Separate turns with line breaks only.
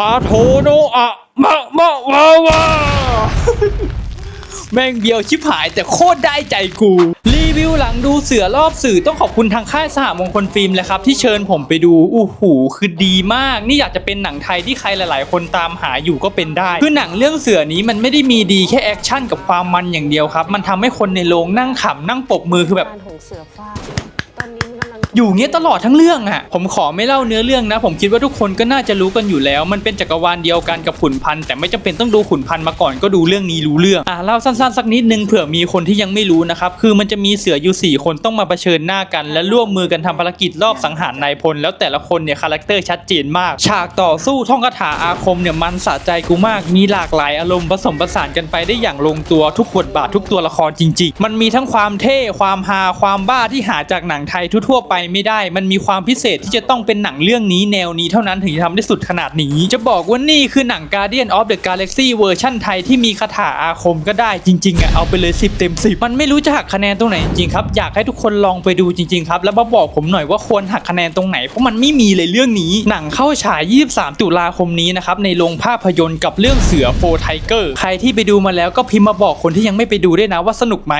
ปาโทโนอะมะมะวาวาแม่งเบียวชิบหายแต่โคตรได้ใจกู รีวิวหลังดูเสือรอบสื่อต้องขอบคุณทางค่ายสหมงคลฟิล์มเลยครับ ที่เชิญผมไปดูอู้หูคือดีมาก นี่อยากจะเป็นหนังไทยที่ใครหลาย ๆ คนตามหาอยู่ก็เป็นได้ คือหนังเรื่องเสือนี้มันไม่ได้มีดีแค่แอคชั่นกับความมันอย่างเดียวครับ มันทำให้คนในโรงนั่งขำนั่งปรบมือคือแบบ
การของเสือฟ้าตอนนี้มันกำลัง
อยู่เงี้ยตลอดทั้งเรื่องอะผมขอไม่เล่าเนื้อเรื่องนะ ผมคิดว่าทุกคนก็น่าจะรู้กันอยู่แล้ว มันเป็นจักรวาลเดียวกันกับขุนพันธ์แต่ไม่จำเป็นต้องดูขุนพันธ์มาก่อนก็ดูเรื่องนี้รู้เรื่องอะเล่าสั้นๆสักนิดนึงเผื่อมีคนที่ยังไม่รู้นะครับคือมันจะมีเสืออยู่สี่คนต้องมาเผชิญหน้ากัน และร่วมมือกันทำภารกิจรอบสังหารนายพล แล้วแต่ละคนเนี่ยคาแรคเตอร์ชัดเจนมาก ฉากต่อสู้ท่องคาถาอาคมเนี่ยมันสะใจกูมากมีหลากหลายอารมณ์ผสมผสานกันไปได้อย่างลงตัวทุกบทบาททุกตัวละครจริง ๆ มันมีทั้งความเท่ความฮาความบ้าที่หาจากหนังไทยทั่วๆไปไม่ได้ มันมีความพิเศษที่จะต้องเป็นหนังเรื่องนี้แนวนี้เท่านั้นถึงจะทำได้สุดขนาดนี้ จะบอกว่านี่คือหนัง Guardian of the Galaxy เวอร์ชั่นไทยที่มีคาถาอาคมก็ได้จริงๆอะเอาไปเลย 10 เต็ม 10 มันไม่รู้จะหักคะแนนตรงไหนจริงๆครับ อยากให้ทุกคนลองไปดูจริงๆครับ แล้วมาบอกผมหน่อยว่าควรหักคะแนนตรงไหน เพราะมันไม่มีเลยเรื่องนี้ หนังเข้าฉาย 23 ตุลาคมนี้นะครับในโรงภาพยนตร์กับเรื่องเสือโฟไทเกอร์ใครที่ไปดูมาแล้วก็พิมพ์มาบอกคนที่ยังไม่ไปดูด้วยนะว่าสนุกไหม